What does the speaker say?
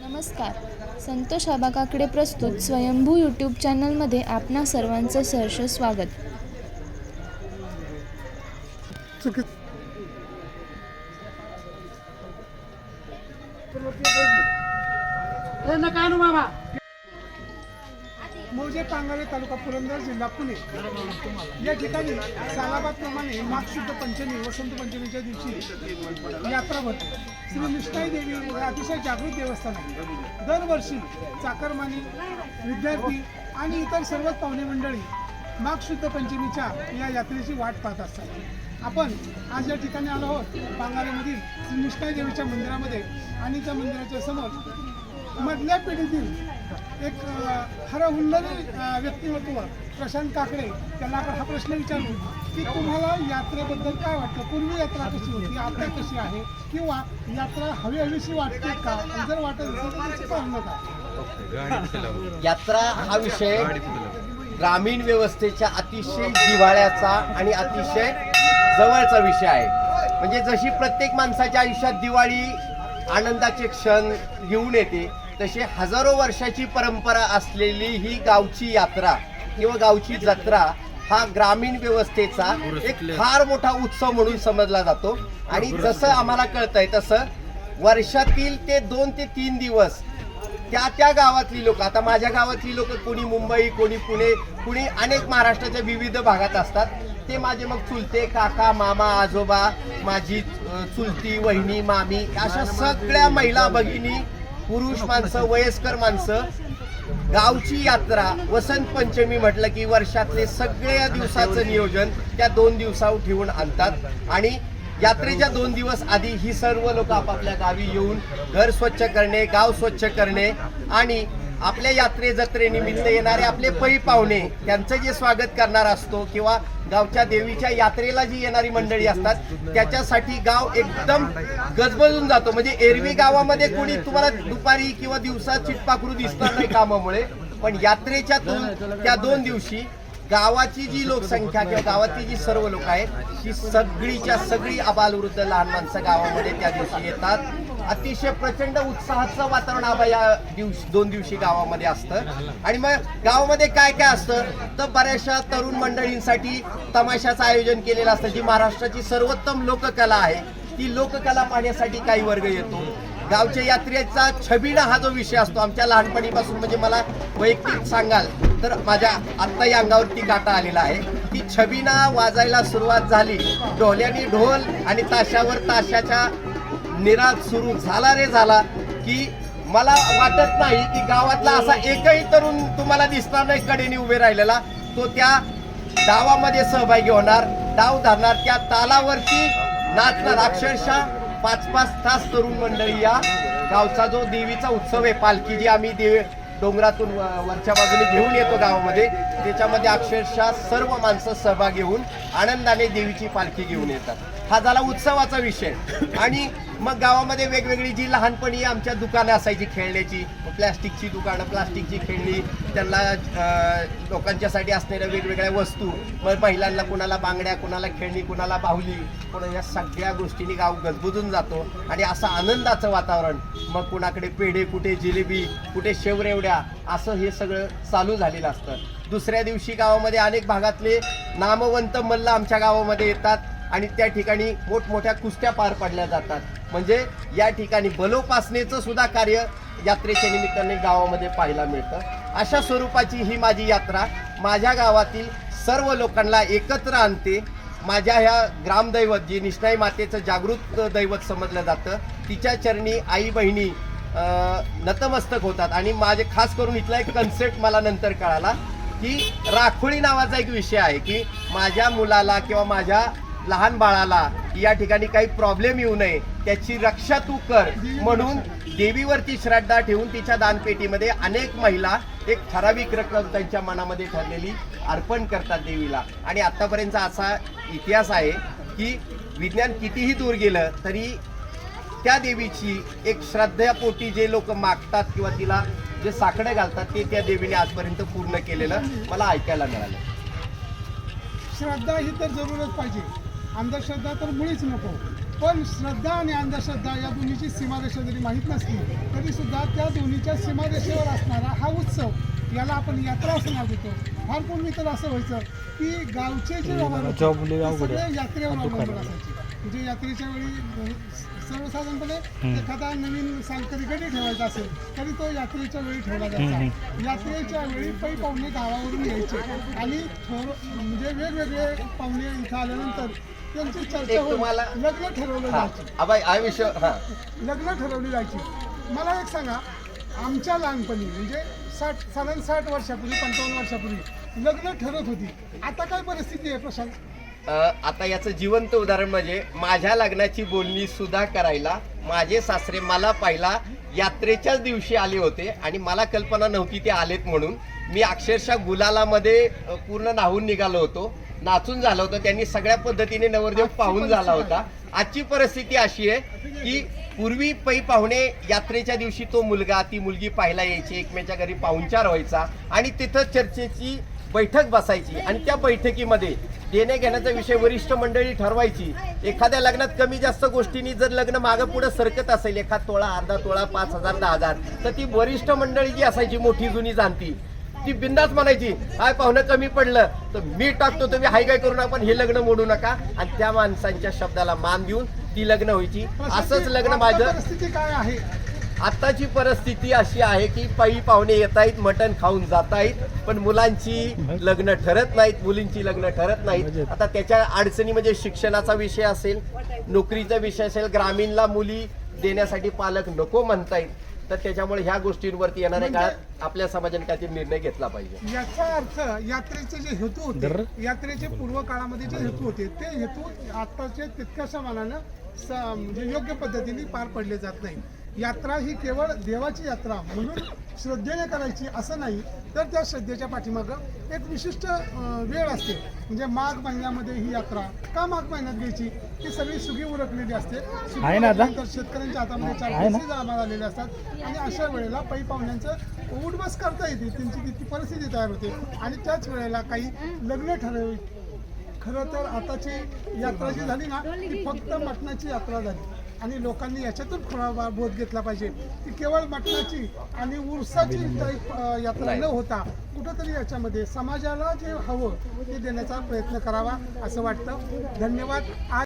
नमस्कार. संतोष आबाकाकडे प्रस्तुत स्वयंभू यूट्यूब चॅनलमध्ये आपणा सर्वांचं सहर्ष स्वागत. मौजे पांगारे तालुका पुरंदर जिल्हा पुणे. या ठिकाणी सालाबादप्रमाणे माघ शुद्ध पंचमी वसंत पंचमीच्या दिवशी यात्रा भरते. श्री निष्ठाई देवी हे अतिशय जागृत देवस्थान आहे. दरवर्षी चाकरमानी विद्यार्थी आणि इतर सर्वच पाहुणे मंडळी माघ शुद्ध पंचमीच्या या यात्रेची वाट पाहत असतात. आपण आज या ठिकाणी आलो आहोत. पांगारेमधील श्री निष्ठाई देवीच्या मंदिरामध्ये आणि त्या मंदिराच्या समोर मधल्या पिढीतील एक हरहुल्लरी व्यक्तिमत्व प्रशांत काकडे त्यांना आपण हा प्रश्न विचारू की तुम्हाला यात्रेबद्दल काय वाटतं? पूर्वी यात्रा कशी होती? आता कशी आहे? किंवा यात्रा हवी हवीशी वाटते का? जर वाटत असेल तर त्याची काय यात्रा हा विषय ग्रामीण व्यवस्थेच्या अतिशय जिव्हाळ्याचा आणि अतिशय जवळचा विषय आहे. म्हणजे जशी प्रत्येक माणसाच्या आयुष्यात दिवाळी आनंदाचे क्षण घेऊन येते तशी हजारो वर्षाची परंपरा असलेली ही गावची यात्रा किंवा गावची जत्रा हा ग्रामीण व्यवस्थेचा एक फार मोठा उत्सव म्हणून समजला जातो. आणि जसं आम्हाला कळतंय तसं वर्षातील ते दोन ते तीन दिवस त्या त्या गावातली लोक आता माझ्या गावातली लोक कोणी मुंबई कोणी पुणे कुणी अनेक महाराष्ट्राच्या विविध भागात असतात. ते माझे मग चुलते काका मामा आजोबा माझी चुलती वहिनी मामी अशा सगळ्या महिला भगिनी पुरुष माणसं वयस्कर माणसं गावची यात्रा वसंत पंचमी म्हटलं की वर्षातले सगळ्या दिवसाचं नियोजन त्या दोन दिवसावर ठेवून आणतात. आणि यात्रेच्या दोन दिवस आधी ही सर्व लोक आपापल्या गावी येऊन घर स्वच्छ करणे गाव स्वच्छ करणे आणि आपल्या यात्रे जत्रेनिमित्त येणारे आपले पै पाहुणे त्यांचं जे स्वागत करणार असतो किंवा गावच्या देवीच्या यात्रेला जी येणारी मंडळी असतात त्याच्यासाठी गाव एकदम गजबजून जातो. म्हणजे एरवी गावामध्ये कोणी तुम्हाला दुपारी किंवा दिवसात चिटपाखरू दिसणार नाही कामामुळे पण यात्रेच्या त्या दोन दिवशी गावाची जी लोकसंख्या किंवा गावातली जी सर्व लोक आहेत ती सगळीच्या सगळी आबालवृद्ध लहान माणसं गावामध्ये त्या दिवशी येतात. अतिशय प्रचंड उत्साहाचं वातावरण आबा या दिवस दोन दिवशी गावामध्ये असतं. आणि मग गावामध्ये काय काय असतं? तर बऱ्याचशा तरुण मंडळींसाठी तमाशाचं आयोजन केलेलं असतं जी महाराष्ट्राची सर्वोत्तम लोककला आहे. ती लोककला पाहण्यासाठी काही वर्ग येतो. गावच्या यात्रेचा छबिना हा जो विषय असतो आमच्या लहानपणीपासून म्हणजे मला वैयक्तिक सांगाल तर माझ्या आत्ताही अंगावरती गाठा आलेला आहे. ती छबिना वाजायला सुरुवात झाली. ढोल्याने ढोल आणि ताशावर ताशाच्या निराश सुरू झाला रे झाला की मला वाटत नाही की गावातला असा एकही तरुण तुम्हाला दिसणार नाही कडेने उभे राहिलेला. तो त्या डावामध्ये सहभागी होणार डाव धरणार त्या तालावरती नाचणार. अक्षरशः पाच पाच तास तरुण मंडळी या गावचा जो देवीचा उत्सव आहे पालखी जी आम्ही देव डोंगरातून व- वरच्या बाजूने घेऊन येतो गावामध्ये त्याच्यामध्ये अक्षरशः सर्व माणसं सहभागी होऊन आनंदाने देवीची पालखी घेऊन येतात. हा झाला उत्सवाचा विषय. आणि मग गावामध्ये वेगवेगळी जी लहानपणी आमच्या दुकानं असायची खेळण्याची प्लॅस्टिकची दुकानं प्लास्टिकची खेळणी त्यांना लोकांच्यासाठी असणाऱ्या वेगवेगळ्या वस्तू मग महिलांना कुणाला बांगड्या कुणाला खेळणी कुणाला बाहुली कुणा या सगळ्या गोष्टींनी गाव गजबजून जातो. आणि असं आनंदाचं वातावरण मग कुणाकडे पेढे कुठे जिलेबी कुठे शेवरेवड्या असं हे सगळं चालू झालेलं असतं. दुसऱ्या दिवशी गावामध्ये अनेक भागातले नामवंत मल्ल आमच्या गावामध्ये येतात. आणि त्या ठिकाणी मोठमोठ्या कुस्त्या पार पडल्या जातात. म्हणजे या ठिकाणी बलोपासनेचं सुद्धा कार्य यात्रेच्या निमित्ताने गावामध्ये पाहायला मिळतं. अशा स्वरूपाची ही माझी यात्रा. माझ्या गावातील सर्व लोकांना एकत्र आणते. माझ्या ह्या ग्रामदैवत जी निष्ठाई मातेचं जागृत दैवत समजलं जातं तिच्या चरणी आई बहिणी नतमस्तक होतात. आणि माझे खास करून इथला एक कन्सेप्ट मला नंतर कळाला की राखोळी नावाचा एक विषय आहे की माझ्या मुलाला किंवा माझ्या लहान बाळाला या ठिकाणी काही प्रॉब्लेम येऊ नये त्याची रक्षा तू कर. म्हणून देवीवरती श्रद्धा ठेवून तिच्या दानपेटीमध्ये अनेक महिला एक ठराविक रक्कम त्यांच्या मनामध्ये ठरलेली अर्पण करतात देवीला. आणि आतापर्यंतचा असा इतिहास आहे की विज्ञान कितीही दूर गेलं तरी त्या देवीची एक श्रद्धापोटी जे लोक मागतात किंवा तिला जे साकडे घालतात ते त्या देवीने आजपर्यंत पूर्ण केलेलं मला ऐकायला मिळालं. श्रद्धा ही तर जरूरच पाहिजे. अंधश्रद्धा तर मुळीच नको. पण श्रद्धा आणि अंधश्रद्धा या दोन्हीची सीमारेषा जरी माहीत नसली तरी सुद्धा त्या दोन्हीच्या सीमारेषेवर असणारा हा उत्सव याला आपण यात्रा असं नाव देतो. फार पूर्वी तर असं व्हायचं की गावचे जे व्यवहार. सगळे यात्रेवर अवलंबून असायचे. म्हणजे यात्रेच्या वेळी सर्वसाधारणपणे एखादा नवीन सालकरी गडी ठेवायचा असेल तरी तो यात्रेच्या वेळी ठेवला जायचा. यात्रेच्या वेळी पै पाहुणे गावावरून यायचे आणि थोर म्हणजे वेगवेगळे पाहुणे इथं आल्यानंतर त्यांची चर्चा एक होऊन तुम्हाला लग्न ठरवलं हा. जायचे. हा लग्न ठरवली जायची. मला एक सांगा आमच्या लहानपणी म्हणजे साठ साधारण साठ वर्षापूर्वी पंचावन्न वर्षापूर्वी लग्न ठरत होती. आता काय परिस्थिती आहे प्रशांत? अ, आता याचं जिवंत उदाहरण म्हणजे माझ्या लग्नाची बोलणी सुद्धा करायला माझे सासरे मला पहिला यात्रेच्याच दिवशी आले होते आणि मला कल्पना नव्हती ते आलेत म्हणून. मी अक्षरशः गुलालामध्ये अ, पूर्ण नाहून निघालो होतो. नाचून झालं होतं. त्यांनी सगळ्या पद्धतीने नवरदेव पाहून झाला होता. आजची परिस्थिती अशी आहे की पूर्वी पै पाहुणे यात्रेच्या दिवशी तो मुलगा ती मुलगी पाहायला यायची एकमेच्या घरी पाहुणचार व्हायचा आणि तिथं चर्चेची बैठक बसायची आणि त्या बैठकीमध्ये देणे घेण्याचा विषय वरिष्ठ मंडळी ठरवायची. एखाद्या लग्नात कमी जास्त गोष्टींनी जर लग्न मागं पुढे सरकत असेल एखाद तोळा अर्धा तोळा पाच हजार दहा हजार तर ती वरिष्ठ मंडळी जी असायची मोठी जुनी जाणती ती बिंदास म्हणायची हाय पाहुणं कमी पडलं. तर मी टाकतो तुम्ही हाय काय करू नका पण हे लग्न मोडू नका. आणि त्या माणसांच्या शब्दाला मान देऊन ती लग्न व्हायची. असंच लग्न माझं परिस्थिती काय आहे? आताची परिस्थिती अशी आहे की पायी पाहुणे येत आहेत मटण खाऊन जात आहेत पण मुलांची लग्न ठरत नाहीत मुलींची लग्न ठरत नाहीत. आता त्याच्या अडचणी म्हणजे शिक्षणाचा विषय असेल नोकरीचा विषय असेल ग्रामीणला मुली देण्यासाठी पालक नको म्हणतायत. तर त्याच्यामुळे ह्या गोष्टींवरती येणाऱ्या म्हणजे- काळात आपल्या समाजाने काहीतरी निर्णय घेतला पाहिजे. याचा अर्थ यात्रेचे जे हेतू होते यात्रेचे पूर्व काळामध्ये जे हेतू होते ते हेतू आताचे तितक्याशा मानानं स- म्हणजे योग्य पद्धतीने पार पडले जात नाही. यात्रा ही केवळ देवाची यात्रा म्हणून श्रद्धेने करायची असं नाही तर त्या श्रद्धेच्या पाठीमागं एक विशिष्ट वेळ असते. म्हणजे माघ महिन्यामध्ये ही यात्रा का माघ महिन्यात घ्यायची? ती सगळी सुगी उरकलेली असते. सुगी आहे ना आता? उरकल्यानंतर शेतकऱ्यांच्या हातामध्ये चार आहे ना? पैसे जमा झालेले असतात. आणि अशा वेळेला पै पाहुण्यांचं उठबस करता येते. त्यांची तितकी परिस्थिती तयार होते. आणि त्याच वेळेला काही लग्न ठरव खरं तर आताची यात्रा जी झाली ना ती फक्त मटणाची यात्रा झाली. आणि लोकांनी याच्यातून थोडा बोध घेतला पाहिजे. ती केवळ मटणाची आणि उरसाची यात्रा न होता कुठंतरी याच्यामध्ये समाजाला जे हवं ते देण्याचा प्रयत्न करावा असं वाटतं. धन्यवाद. आज